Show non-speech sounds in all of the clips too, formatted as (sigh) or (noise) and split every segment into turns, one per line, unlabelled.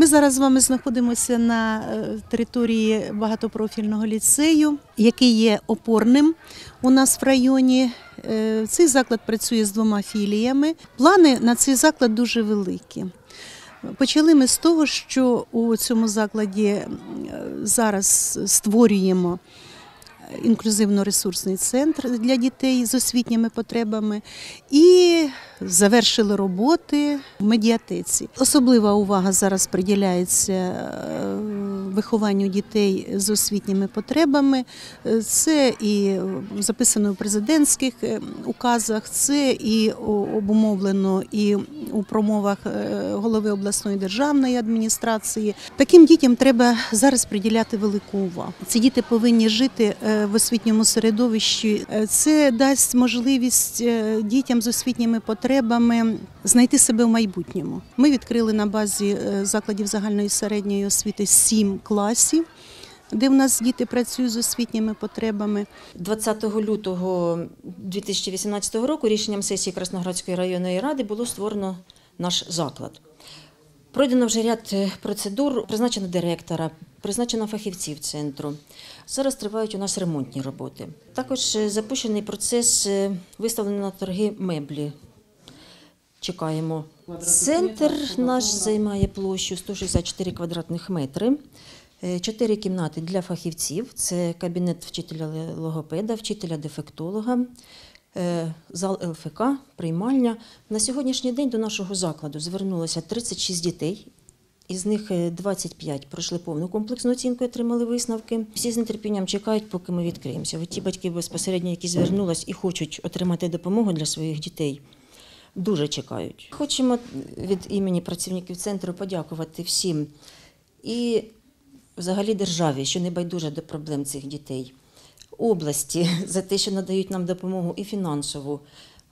Ми зараз з вами знаходимося на е, території багатопрофільного ліцею, який є опорним у нас в районі. Е, Цей заклад працює з двома філіями. Плани на цей заклад дуже великі. Почали ми з того, що у цьому закладі е, зараз створюємо інклюзивно-ресурсний центр для дітей з освітніми потребами і завершили роботи в медіатеці. Особлива увага зараз приділяється е, вихованню дітей з освітніми потребами. Е, Це і записано у президентських е, указах, це і обумовлено і у промовах е, голови обласної державної адміністрації. Таким дітям треба зараз приділяти велику увагу. Ці діти повинні жити в освітньому середовищі. Це дасть можливість дітям з освітніми потребами знайти себе в майбутньому. Ми відкрили на базі закладів загальної середньої освіти сім класів. Де в нас діти працюють з освітніми потребами.
20 лютого 2018 року рішенням сесії Красноградської районної ради було створено наш заклад. Пройдено вже ряд е, процедур, призначено директора, призначено фахівців центру. Зараз тривають у нас ремонтні роботи. Також е, запущений процес е, виставлення на торги меблі. Чекаємо. Центр наш займає площу 164 квадратних метри. Е, Чотири кімнати для фахівців: це кабінет вчителя логопеда, вчителя дефектолога, е, зал ЛФК, приймальня. На сьогоднішній день до нашого закладу звернулося 36 дітей. Із них е, 25 пройшли повну комплексну оцінку, і отримали висновки. Всі з нетерпінням чекають, поки ми відкриємося. От ті батьки безпосередньо, які звернулись і хочуть отримати допомогу для своїх дітей, дуже чекають. Хочемо від імені працівників центру подякувати всім і взагалі державі, що не байдуже до проблем цих дітей, області (laughs) за те, що надають нам допомогу і фінансову,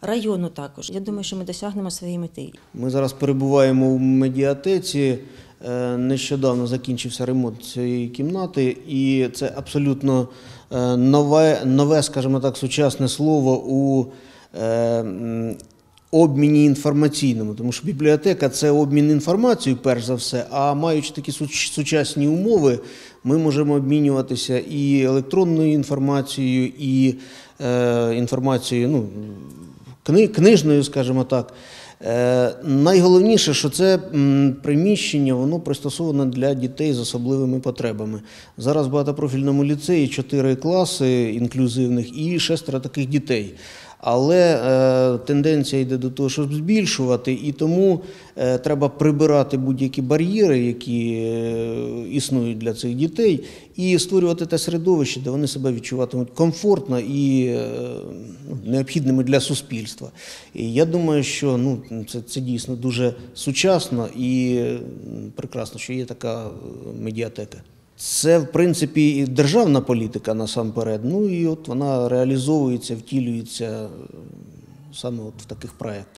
району також. Я думаю, що ми досягнемо своєї мети.
Ми зараз перебуваємо у медіатеці. Е, Нещодавно закінчився ремонт цієї кімнати, і це абсолютно е, нове, нове, скажімо так, сучасне слово у е, обміні інформаційному, тому що бібліотека це обмін інформацією, перш за все. А маючи такі сучасні умови, ми можемо обмінюватися і електронною інформацією, і е, інформацією, ну, кни, книжною, скажімо так. Е, найголовніше, що це м, приміщення, воно пристосоване для дітей з особливими потребами. Зараз в багатопрофільному ліцеї чотири класи інклюзивних і шестеро таких дітей. Але е, тенденція йде до того, щоб збільшувати, і тому е, треба прибирати будь-які бар'єри, які е, існують для цих дітей, і створювати те середовище, де вони себе відчуватимуть комфортно і е, ну, необхідними для суспільства. І я думаю, що ну, це, це дійсно дуже сучасно і прекрасно, що є така е, медіатека. Це, в принципі, і державна політика насамперед. Ну і от вона реалізовується, втілюється е, саме от в таких проєктах.